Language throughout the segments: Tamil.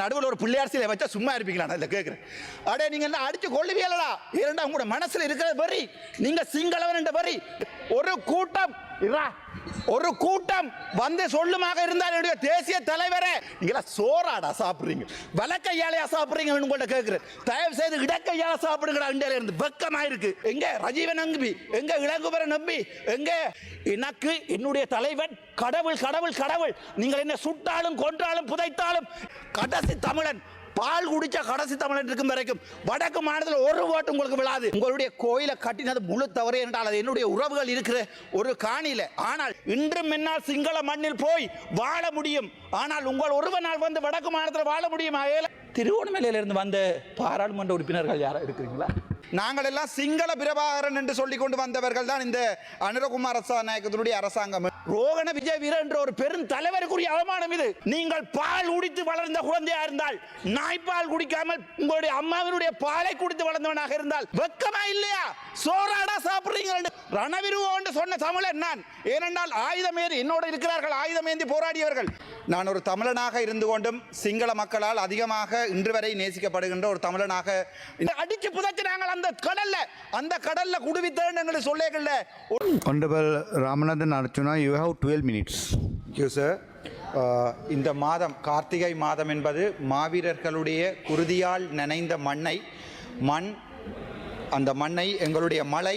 நடுவில் ஒரு பிள்ளையார் சிலை வச்சா சும்மா இருப்பீங்களா? நான் இதை கேட்குறேன் அடே நீங்கள் என்ன அடிச்சு கொள்ளுவீங்களா இரண்டா உங்களோட மனசில் இருக்கிற வரி நீங்கள் சிங்களவன் என்ற வரி ஒரு கூட்டம் இருடா. ஒரு கூட்டம் வந்து சொல்லுமாக இருந்தால் என்னுடைய தேசிய தலைவரே. நீங்களா சோறாடா சாப்பிடுறீங்க. வலக்கையாலையா சாப்பிடுறீங்க உங்கள்ட்ட கேட்குறேன். தயவு செய்து இடக்கையால சாப்பிடுங்கடா. இந்தியால இருந்து வெக்கமா இருக்கு எங்க ரஜீவன் நம்பி எங்க இளங்குபர நம்பி எங்க எனக்கு என்னுடைய தலைவன் கடவுள் கடவுள் கடவுள். நீங்கள் என்ன சுட்டாலும் கொன்றாலும் புதைத்தாலும் கடைசி தமிழன் பால் குடிச்ச கடைசி தமிழ்நாட்டிற்கும் வரைக்கும். வடக்கு மாநிலத்தில் ஒரு ஓட்டு உங்களுக்கு விழாது. உங்களுடைய கோயிலை கட்டினது முழு தவறு என்றால் அது என்னுடைய உறவுகள் இருக்கிற ஒரு காணியில. ஆனால் இன்றும் முன்னால் சிங்கள மண்ணில் போய் வாழ முடியும். ஆனால் உங்கள் ஒருவனால் வந்து வடக்கு மாநிலத்தில் வாழ முடியுமா? ஏல திருவோணமலையிலிருந்து வந்த பாராளுமன்ற உறுப்பினர்கள் யாரா இருக்கிறீங்களா? நாங்கள் எல்லாம் சிங்கள பிரபாகரன் என்று சொல்லிக் கொண்டு வந்தவர்கள் தான் இந்த அனுரகுமார் நாயக்கத்தினுடைய அரசாங்கம். ரோகண விஜய் வீர என்ற ஒரு பெரும் தலைவருக்குரிய அவமானம் இது. நீங்கள் பால் குடித்து வளர்ந்த குழந்தையா இருந்தால் நாய்ப்பால் குடிக்காமல் உங்களுடைய அம்மாவினுடைய பாலை குடித்து வளர்ந்தவனாக இருந்தால் வெக்கமா இல்லையா? சோறாடா சாப்பிடுறீங்க. ரணவிருவோன்னு சொன்ன தமிழன் நான். ஏனென்றால் ஆயுதமேறி என்னோடு இருக்கிறார்கள் ஆயுதமேந்தி போராடியவர்கள். நான் ஒரு தமிழனாக இருந்து கொண்டும் சிங்கள மக்களால் அதிகமாக இன்று வரை நேசிக்கப்படுகின்ற ஒரு தமிழனாக அடிச்சு புதைச்சு நாங்கள் அந்த கடல்ல அந்த கடல்ல குடுவித்தேன்னு எங்களுக்கு சொல்லேகல்ல Honorable Ramanathan Archana, you have 12 minutes. You sir இந்த மாதம் கார்த்திகை மாதம் என்பது மாவீரர்களுடைய குருதியால் நனைந்த மண்ணை மண் அந்த மண்ணை எங்களுடைய மழை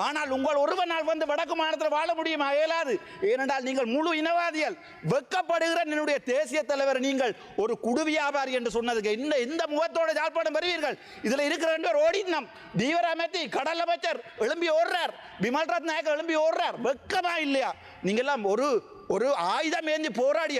ஆனால் உங்கள் ஒருவனால் வந்து வடக்கு மாநிலத்தில் வாழ முடியுமா? இயலாது. ஏனென்றால் நீங்கள் முழு இனவாதிகள். வெக்கப்படுகிற என்னுடைய தேசிய தலைவர் நீங்கள் ஒரு குடு வியாபாரி என்று சொன்னதுக்கு இந்த இந்த முகத்தோட யாழ்ப்பாணம் பெறுவீர்கள் இதில் இருக்கிற ரெண்டு பேர் ஓடினம் தீவிரமேத்தி கடல் அமைச்சர் எழும்பி ஓடுறார். விமல் ரத் நாயக் எழும்பி ஓடுறார். வெக்கமா இல்லையா? நீங்க எல்லாம் ஒரு ஒரு ஆயுதம் ஏந்தி போராடிய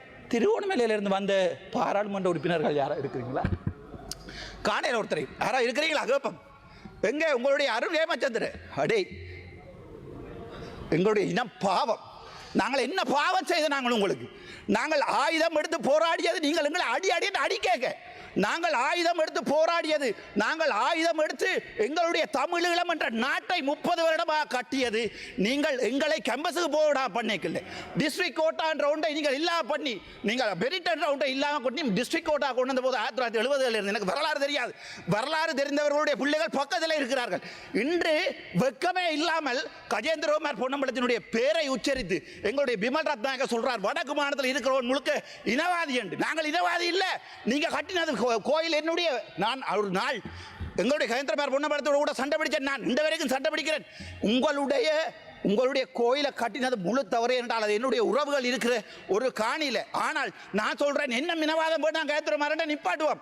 திருவோணமலையிலிருந்து வந்த பாராளுமன்ற உறுப்பினர்கள் யாரா இருக்கிறீங்களா? காணையில் ஒருத்தரை. யாரா இருக்கிறீங்களா? கேப்பம். எங்க? உங்களுடைய அருள் ஏமாச்சந்திர அடே எங்களுடைய இனம் பாவம். நாங்கள் என்ன பாவம் செய்த நாங்கள் உங்களுக்கு? நாங்கள் ஆயுதம் எடுத்து போராடியது நீங்கள் எங்களை அடி அடி அடி கேட்க. நாங்கள் ஆயுதம் எடுத்து போராடியது நாங்கள் ஆயுதம் எடுத்து எங்களுடைய தமிழீழம் என்ற நாட்டை முப்பது வருடமாக கட்டியது. நீங்கள் எங்களை கேம்பஸுக்கு போடா பண்ணிக்கல. டிஸ்ட்ரிக்ட் கோட்டான் ரவுண்டை ஒன்றை நீங்கள் இல்லாம பண்ணி நீங்கள் மெரிட் என்ற ஒன்றை இல்லாமல் கொண்டு டிஸ்ட்ரிக்ட் கோட்டா கொண்டு வந்த போது ஆயிரத்தி தொள்ளாயிரத்தி எழுபதுல இருந்து எனக்கு வரலாறு தெரியாது. வரலாறு தெரிந்தவர்களுடைய பிள்ளைகள் பக்கத்தில் இருக்கிறார்கள். இன்று வெக்கமே இல்லாமல் கஜேந்திரகுமார் பொன்னம்பலத்தினுடைய பேரை உச்சரித்து எங்களுடைய பிமல் ரத்னாக சொல்றார் வடக்கு மாநிலத்தில் இருக்கிறவன் முழுக்க இனவாதி என்று. நாங்கள் இனவாதி இல்லை. நீங்க கட்டினது கோ- கோயில் என்னுடைய நான் ஒரு நாள் எங்களுடைய கஜேந்திரகுமார் பொன்னபடத்தோடு கூட சண்டை பிடிச்சேன். நான் இந்த வரைக்கும் சண்டை பிடிக்கிறேன். உங்களுடைய உங்களுடைய கோயிலை கட்டினது முழு தவறு என்றால் அது என்னுடைய உறவுகள் இருக்கிற ஒரு காணியில். ஆனால் நான் சொல்கிறேன் என்ன மினவாதம் போய் நான் கயத்திர நிப்பாட்டுவோம்.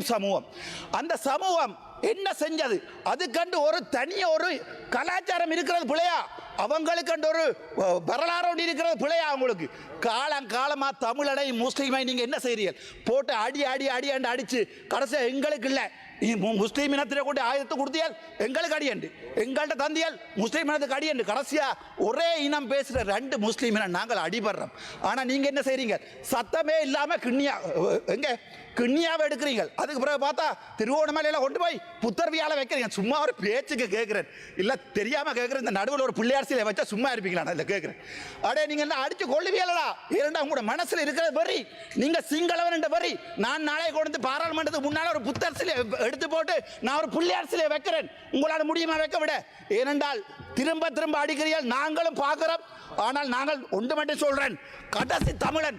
சமூகம். அந்த சமூகம் என்ன செஞ்சது? அதுக்கண்டு ஒரு தனிய ஒரு கலாச்சாரம் இருக்கிறது பிள்ளையா? அவங்களுக்கு ஒரு வரலாறு ஒன்று இருக்கிறது பிள்ளையா அவங்களுக்கு. காலம் காலமா தமிழனை முஸ்லீமை நீங்க என்ன செய்றீர்கள் போட்டு அடி அடி அடி அண்டு அடிச்சு கடைசியா எங்களுக்கு இல்லை. நீ முஸ்லீம் இனத்திலே கொண்டு ஆயுதத்தை கொடுத்தியால் எங்களுக்கு அடியண்டு எங்கள்கிட்ட தந்தியால் முஸ்லீம் இனத்துக்கு அடியண்டு கடைசியா ஒரே இனம் பேசுகிற ரெண்டு முஸ்லீம் இனம் நாங்கள் அடிபடுறோம். ஆனா நீங்க என்ன செய்கிறீங்க சத்தமே இல்லாம கிண்ணியா எங்கே எங்க? கிண்ணியாவை எடுக்கிறீங்க. அதுக்கு பிறகு பார்த்தா திருவோணமலையில் கொண்டு போய் புத்தர்வியால வைக்கிறீங்க. சும்மா ஒரு பேச்சுக்கு கேட்குறேன் இல்லை தெரியாம கேட்குறேன் இந்த நடுவில் ஒரு பிள்ளையார் சிலை வச்சா சும்மா இருப்பீங்களா? நான் இதை கேட்குறேன் அடே நீங்க என்ன அடிச்சு கொள்ளுவீங்களா இரண்டா உங்களோட மனசுல இருக்கிற வரி நீங்க சிங்களவன் என்ற வரி நான் நாளை கொண்டு வந்து பாராளுமன்றத்துக்கு முன்னால் ஒரு புத்தரசில எடுத்து போட்டு நான் ஒரு புள்ளி சிலை வைக்கிறேன். உங்களால் முடியுமா வைக்க விட? ஏனென்றால் திரும்ப திரும்ப அடிக்கிறீர்கள் நாங்களும் பார்க்குறோம். ஆனால் நாங்கள் ஒன்று மட்டும் சொல்றேன். கடைசி தமிழன்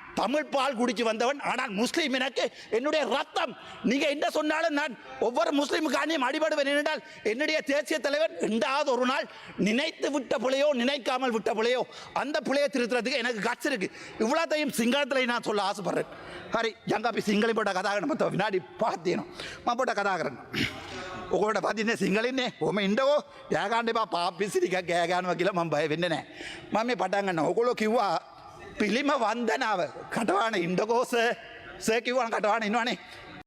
தமிழ் பால் குடிச்சு வந்தவன் ஆனால் முஸ்லீம் எனக்கு என்னுடைய ரத்தம் நீங்க என்ன சொன்னாலும் நான் ஒவ்வொரு முஸ்லீமுக்கானியும் அடிபடுவேன் என்றால் என்னுடைய தேசிய தலைவர் ரெண்டாவது ஒரு நாள் நினைத்து விட்ட பிள்ளையோ நினைக்காமல் விட்ட பிள்ளையோ அந்த பிள்ளையை திருத்துறதுக்கு எனக்கு கட்சி இருக்கு இவ்வளோத்தையும் சிங்களத்தில் நான் சொல்ல ஆசைப்படுறேன் ஹரி ஜங்காபி சிங்களி போட்ட கதாகரன் மற்ற வினாடி பார்த்தேனும் மா போட்ட கதாகரன் ඔකොට පතින්නේ සිංහලන්නේ හොම ඉන්ඩකෝ යාගන්ඩ එපා පාපිසිරික ගෑගානුව කියලා මම බය වෙන්න නෑ මම මේ පටන්ගන්න ඔකොලො කිව්වා පිළිම වන්දනාව. කටවාන ඉන්ඩකෝස සකිවන කටවාන ඉන්නවානේ.